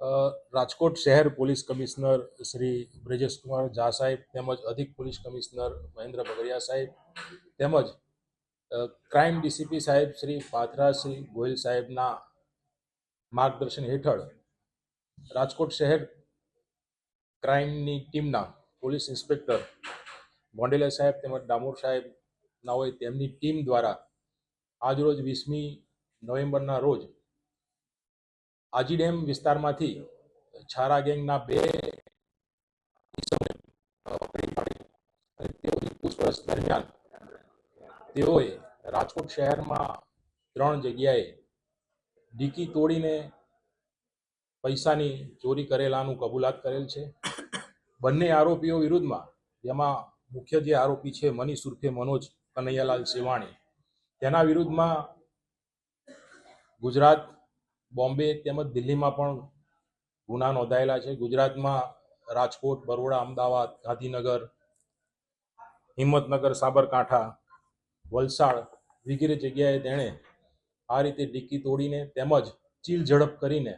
રાજકોટ શહેર police commissioner Shri Brajeshkumar Jha સાહેબ તેમજ અધિક પોલીસ કમિશનર મહેન્દ્ર બગડિયા સાહેબ તેમજ ક્રાઇમ ડીસીપી સાહેબ શ્રી પાથરા શ્રી ગોયલ સાહેબના માર્ગદર્શન હેઠળ રાજકોટ શહેર ક્રાઇમની ટીમના પોલીસ ઇન્સ્પેક્ટર ભોંડેલા સાહેબ તેમજ ડામોર સાહેબના હોય તેમની ટીમ દ્વારા આજરોજ વીસમી નવેમ્બરના રોજ આજી ડેમ વિસ્તારમાંથી છારા ગેંગના બે પૂછપરછ દરમિયાન તેઓએ રાજકોટ શહેરમાં ત્રણ જગ્યાએ ડીકી તોડીને પૈસાની ચોરી કરેલાનું કબૂલાત કરેલ છે. બંને આરોપીઓ વિરુદ્ધમાં જેમાં મુખ્ય જે આરોપી છે મની સુરફે મનોજ કનૈયાલાલ સેવાણી તેના વિરુદ્ધમાં ગુજરાત બોમ્બે તેમજ દિલ્હીમાં પણ ગુના નોંધાયેલા છે. ગુજરાતમાં રાજકોટ, બરોડા, અમદાવાદ, ગાંધીનગર, હિંમતનગર, સાબરકાંઠા, વલસાડ વગેરે જગ્યાએ તેણે આ રીતે ડિક્કી તોડીને તેમજ ચીલ ઝડપ કરીને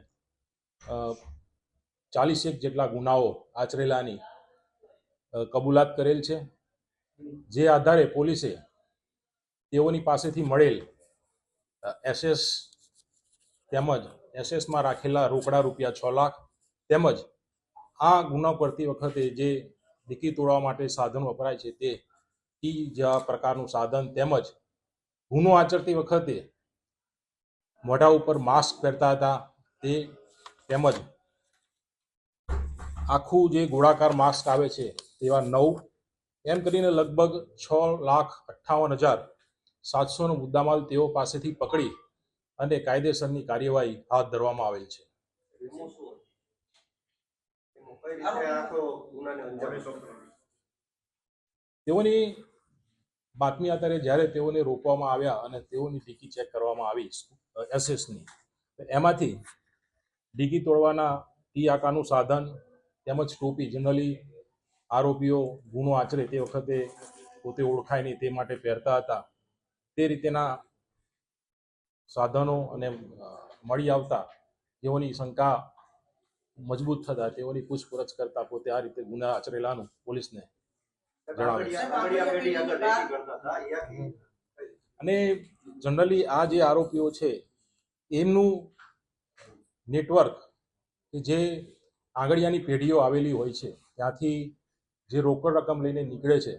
ચાલીસેક જેટલા ગુનાઓ આચરેલાની કબૂલાત કરેલ છે. જે આધારે પોલીસે તેઓની પાસેથી મળેલ એસએસ તેમજ એસએસમાં રાખેલા રોકડા રૂપિયા છ લાખ. તેમજ આ ગુના કરતી વખતે જે ડીકી તોડવા માટે સાધન વપરાય છે તે ટી જેવા પ્રકારનું સાધન તેમજ ગુનો આચરતી વખતે મોઢા ઉપર માસ્ક પહેરતા હતા તે તેમજ આખું જે ગોળાકાર માસ્ક આવે છે તેવા નવ, એમ કરીને લગભગ છ લાખ અઠ્ઠાવન હજાર સાતસોનો મુદ્દામાલ તેઓ પાસેથી પકડી અને કાયદેસરની કાર્યવાહી હાથ ધરવામાં આવેલ છે? તેઓની બાતમી આધારે જ્યારે તેઓને રોકવામાં આવ્યા અને તેઓની ડીકી ચેક કરવામાં આવી એસએસની એમાંથી ડીકી તોડવાના ટી આકારનું સાધન તેમજ ટોપી, જનરલી આરોપીઓ ગુનો આચરે તે વખતે પોતે ઓળખાય નહીં તે માટે પહેરતા હતા તે રીતેના સાધનો અને મળી આવતા તેઓની શંકા મજબૂત થતા, તેઓની પૂછપરછ કરતા પોતે આ રીતે ગુના આચરેલાનું પોલીસને અને જનરલી આ જે આરોપીઓ છે, એમનું નેટવર્ક કે જે આંગળિયાની પેઢીઓ આવેલી હોય છે, ત્યાંથી જે રોકડ રકમ લઈને નીકળે છે,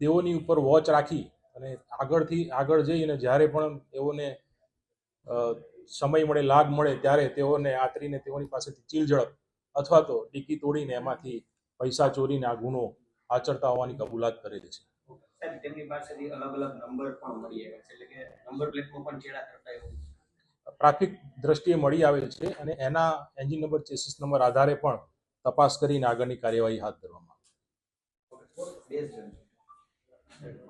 તેઓની ઉપર વોચ રાખી અને આગળથી આગળ જઈને જ્યારે પણ તેઓને સમય મળે લાભ મળે ત્યારે તેઓને આતરીને તેઓની પાસેથી ચીલઝડપ અથવા તો ડીકી તોડીને એમાંથી પૈસા ચોરીને આ ગુનો આચરતા હોવાની કબૂલાત કરેલી છે. પ્રાથમિક દ્રષ્ટિએ મળી આવેલ છે અને એના એન્જિન નંબર ચેસિસ નંબર આધારે પણ તપાસ કરીને આગળની કાર્યવાહી હાથ ધરવામાં જણ